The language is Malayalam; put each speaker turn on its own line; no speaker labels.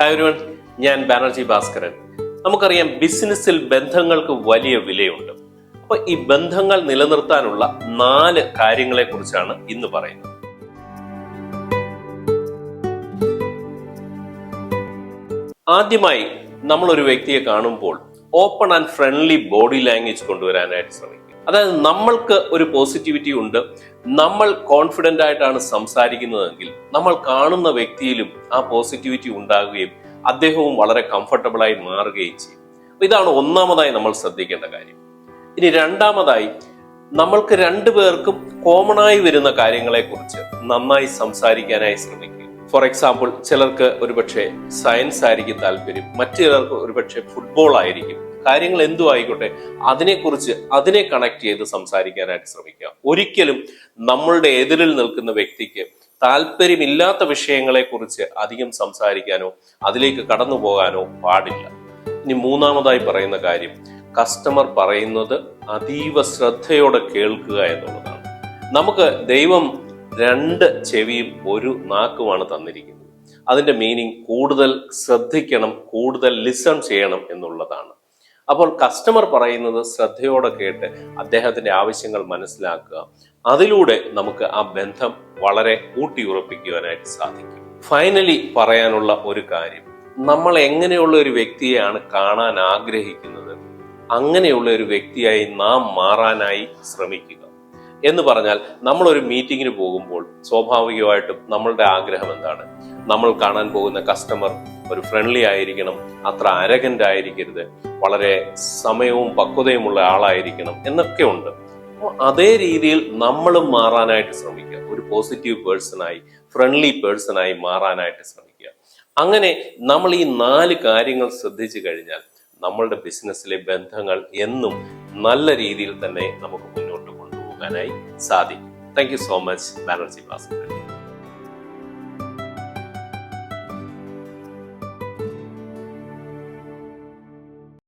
ഹായ് ഞാൻ ബാനർജി ഭാസ്കരൻ. നമുക്കറിയാം ബിസിനസ്സിൽ ബന്ധങ്ങൾക്ക് വലിയ വിലയുണ്ട്. അപ്പൊ ഈ ബന്ധങ്ങൾ നിലനിർത്താനുള്ള നാല് കാര്യങ്ങളെ കുറിച്ചാണ് ഇന്ന് പറയുന്നത്. ആദ്യമായി നമ്മൾ ഒരു വ്യക്തിയെ കാണുമ്പോൾ open and friendly body language കൊണ്ടുവരാനായിട്ട് ശ്രമിക്കുക. അതായത് നമ്മൾക്ക് ഒരു പോസിറ്റിവിറ്റി ഉണ്ട്. നമ്മൾ കോൺഫിഡന്റ് ആയിട്ടാണ് സംസാരിക്കുന്നതെങ്കിൽ നമ്മൾ കാണുന്ന വ്യക്തിയിലും ആ പോസിറ്റിവിറ്റി ഉണ്ടാകുകയും അദ്ദേഹവും വളരെ കംഫർട്ടബിളായി മാറുകയും ചെയ്യും. ഇതാണ് ഒന്നാമതായി നമ്മൾ ശ്രദ്ധിക്കേണ്ട കാര്യം. ഇനി രണ്ടാമതായി നമ്മൾക്ക് രണ്ടുപേർക്കും കോമൺ ആയി വരുന്ന കാര്യങ്ങളെ കുറിച്ച് നന്നായി സംസാരിക്കാനായി ശ്രമിക്കുക. ഫോർ എക്സാമ്പിൾ ചിലർക്ക് ഒരുപക്ഷെ സയൻസ് ആയിരിക്കും താല്പര്യം. മറ്റു ചിലർക്ക് ഒരുപക്ഷെ ഫുട്ബോൾ ആയിരിക്കും. കാര്യങ്ങൾ എന്തു ആയിക്കോട്ടെ അതിനെക്കുറിച്ച് അതിനെ കണക്ട് ചെയ്ത് സംസാരിക്കാനായിട്ട് ശ്രമിക്കുക. ഒരിക്കലും നമ്മളുടെ എതിരിൽ നിൽക്കുന്ന വ്യക്തിക്ക് താല്പര്യമില്ലാത്ത വിഷയങ്ങളെ കുറിച്ച് അധികം സംസാരിക്കാനോ അതിലേക്ക് കടന്നു പോകാനോ പാടില്ല. ഇനി മൂന്നാമതായി പറയുന്ന കാര്യം കസ്റ്റമർ പറയുന്നത് അതീവ ശ്രദ്ധയോടെ കേൾക്കുക എന്നുള്ളതാണ്. നമുക്ക് ദൈവം രണ്ട് ചെവിയും ഒരു നാക്കുമാണ് തന്നിരിക്കുന്നത്. അതിന്റെ മീനിങ് കൂടുതൽ ശ്രദ്ധിക്കണം കൂടുതൽ ലിസൺ ചെയ്യണം എന്നുള്ളതാണ്. അപ്പോൾ കസ്റ്റമർ പറയുന്നത് ശ്രദ്ധയോടെ കേട്ട് അദ്ദേഹത്തിന്റെ ആവശ്യങ്ങൾ മനസ്സിലാക്കുക. അതിലൂടെ നമുക്ക് ആ ബന്ധം വളരെ ഊട്ടിയുറപ്പിക്കുവാനായിട്ട് സാധിക്കും. ഫൈനലി പറയാനുള്ള ഒരു കാര്യം. നമ്മൾ എങ്ങനെയുള്ള ഒരു വ്യക്തിയെയാണ് കാണാൻ ആഗ്രഹിക്കുന്നത്? അങ്ങനെയുള്ള ഒരു വ്യക്തിയായി നാം മാറാനായി ശ്രമിക്കുക. എന്ന് പറഞ്ഞാൽ നമ്മൾ ഒരു മീറ്റിങ്ങിന് പോകുമ്പോൾ സ്വാഭാവികമായിട്ടും നമ്മളുടെ ആഗ്രഹം എന്താണ്? നമ്മൾ കാണാൻ പോകുന്ന കസ്റ്റമർ ഒരു ഫ്രണ്ട്ലി ആയിരിക്കണം അത്ര അരകന്റ് ആയിരിക്കരുത് വളരെ സമയവും പക്വതയുമുള്ള ആളായിരിക്കണം എന്നൊക്കെ ഉണ്ട്. അപ്പോൾ അതേ രീതിയിൽ നമ്മളും മാറാനായിട്ട് ശ്രമിക്കുക. ഒരു പോസിറ്റീവ് പേഴ്സണായി ഫ്രണ്ട്ലി പേഴ്സണായി മാറാനായിട്ട് ശ്രമിക്കുക. അങ്ങനെ നമ്മൾ ഈ നാല് കാര്യങ്ങൾ ശ്രദ്ധിച്ചു കഴിഞ്ഞാൽ നമ്മളുടെ ബിസിനസ്സിലെ ബന്ധങ്ങൾ എന്നും നല്ല രീതിയിൽ തന്നെ നമുക്ക് മുന്നോട്ട് കൊണ്ടുപോകാനായി സാധിക്കും. Thank you so much Banerjee Bhaskaran